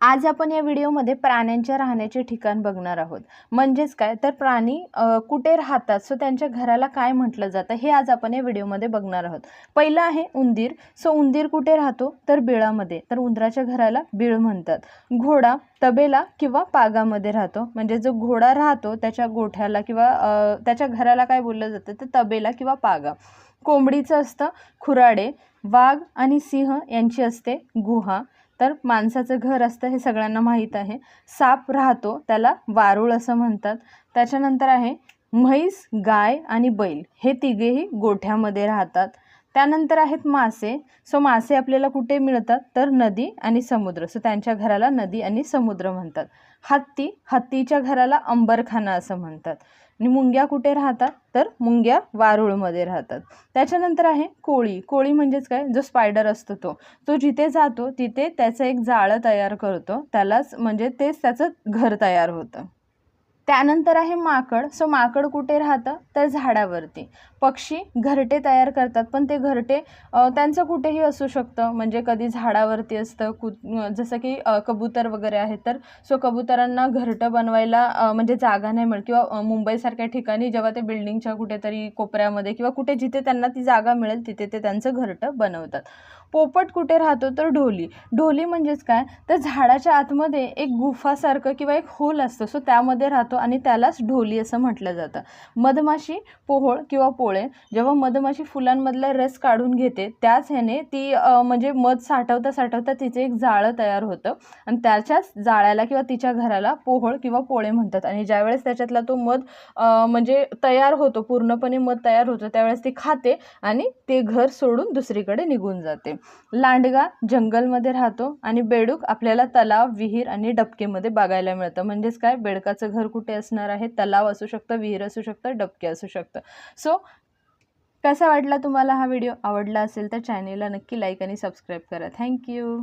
आज आपण या व्हिडिओमध्ये प्राण्यांच्या राहण्याचे ठिकाण बघणार आहोत. म्हणजेच काय? तर प्राणी कुठे राहतात? सो त्यांच्या घराला काय म्हटलं जातं? हे आज आपण या व्हिडिओमध्ये बघणार आहोत. पहिलं आहे उंदीर. सो उंदीर कुठे राहतो? तर बिळामध्ये. तर उंदराच्या घराला बिळ म्हणतात. घोडा तबेला किंवा पागामध्ये राहतो. म्हणजे जो घोडा राहतो त्याच्या गोठ्याला किंवा त्याच्या घराला काय बोललं जातं? तर तबेला किंवा पागा. कोंबडीचं असतं. खुराडे वाघ आणि सिंह यांची असते. गुहा. तर माणसाचं घर असतं हे सगळ्यांना माहीत आहे. साप राहतो त्याला वारुळ असं म्हणतात. त्याच्यानंतर आहे म्हैस गाय आणि बैल. हे तिघेही गोठ्यामध्ये राहतात. त्यानंतर आहेत मासे. सो मासे आपल्याला कुठे मिळतात? तर नदी आणि समुद्र. सो त्यांच्या घराला नदी आणि समुद्र म्हणतात. हत्ती हत्तीच्या घराला अंबरखाना असं म्हणतात. आणि मुंग्या कुठे राहतात? तर मुंग्या वारुळमध्ये राहतात. त्याच्यानंतर आहे कोळी. कोळी म्हणजेच काय? जो स्पायडर असतो तो. तो जिथे जातो तिथे त्याचं एक जाळं तयार करतो. त्यालाच म्हणजे तेच त्याचं घर तयार होतं. त्यानंतर आहे माकड. सो माकड कुठे राहतं? तर झाडावरती. पक्षी घरटे तयार करतात पण ते घरटे त्यांचं कुठेही असू शकतं. म्हणजे कधी झाडावरती असतं कु जसं की कबूतर वगैरे आहेत तर सो कबुतरांना घरटं बनवायला म्हणजे जागा नाही मिळत. किंवा मुंबईसारख्या ठिकाणी जेव्हा ते बिल्डिंगच्या कुठेतरी कोपऱ्यामध्ये किंवा कुठे जिथे त्यांना ती जागा मिळेल तिथे ते त्यांचं घरटं बनवतात. पोपट कुठे राहतो तर ढोली. ढोली म्हणजेच काय? तर झाडाच्या आतमध्ये एक गुफासारखं किंवा एक होल असतं सो त्यामध्ये राहतो आणि त्यालाच ढोली असं म्हटलं जातं. मधमाशी पोहळ किंवा पोळे जेव्हा मधमाशी फुलांमधला रस काढून घेते त्याच ह्याने ती म्हणजे मध साठवता साठवता तिचे एक जाळं तयार होतं आणि त्याच्याच जाळ्याला किंवा तिच्या घराला पोहळ किंवा पोळे म्हणतात. आणि ज्यावेळेस त्याच्यातला तो मध म्हणजे तयार होतो पूर्णपणे मध तयार होतो त्यावेळेस ती खाते आणि ते घर सोडून दुसरीकडे निघून जाते. लांडगा जंगलमध्ये राहतो आणि बेडूक आपल्याला तलाव विहीर आणि डबकेमध्ये बघायला मिळतं. म्हणजेच काय? बेडकाचं घर कुठे असणार आहे? तलाव असू शकतं विहीर असू शकतं डबके असू शकतं. सो कसा वाटला तुम्हाला हा व्हिडिओ? आवडला असेल तर चॅनेलला नक्की लाईक आणि सबस्क्राईब करा. थँक्यू